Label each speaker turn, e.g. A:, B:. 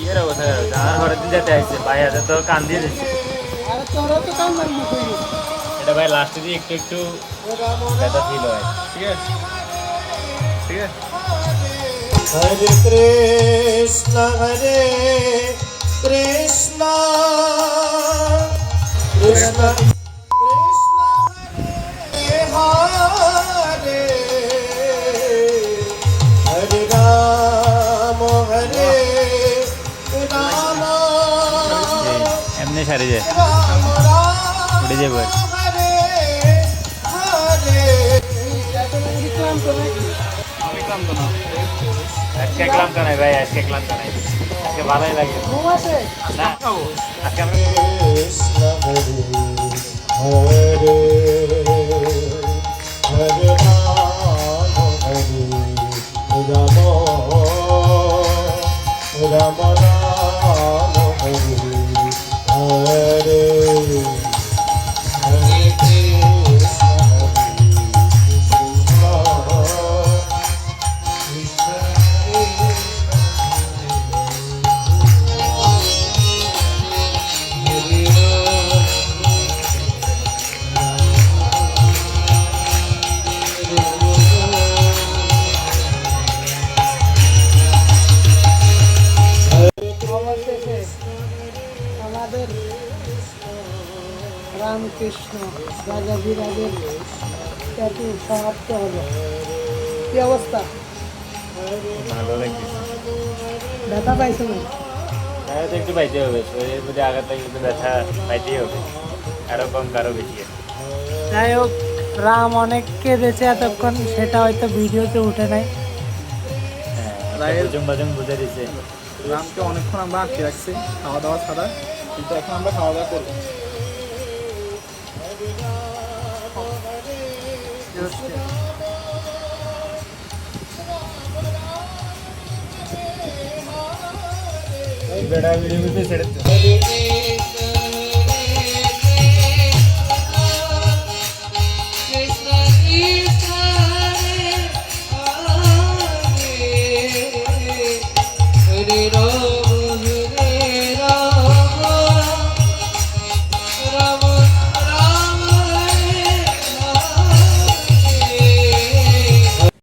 A: ইয়ের অবস্থা ঘরে দিন যেতে আসছে ভাই হাতে তো কান দিয়ে দিচ্ছে এটা ভাই লাস্টে দিয়ে একটু একটু ব্যথা ফিল হয়। ঠিক আছে? ঠিক আছে?
B: Hare Krishna, Hare Krishna, Krishna
C: ক্লান্ত নাকি
A: আমি ক্লান্ত না। আজকে ক্লান্ত নাই ভাই, আজকে ক্লান্ত নাই। আজকে ভালোই লাগে। আজকে আমি
C: রামকৃষ্ণ রাজা বিরাজের ট্যাটু সমাপ্ত হলো। কি অবস্থা? ব্যথা পাইছো না
A: তো একটু পাইতে হবে শরীরের প্রতি আঘাত লাগলে তো ব্যথা পাইতেই হবে কারও কম কারও বেশি
C: যাই হোক, রাম অনেক কেঁদেছে এতক্ষণ, সেটা হয়তো ভিডিওতে উঠে নাই।
A: বুঝুম বাজুম বুঝে দিছে
D: রামকে অনেকক্ষণ আমরা আটকে রাখছি, খাওয়া দাওয়া ছাড়া, কিন্তু এখন আমরা খাওয়া দাওয়া করব।
A: হচ্ছে বেড়া ভিডিও ছেড়ে
B: Pero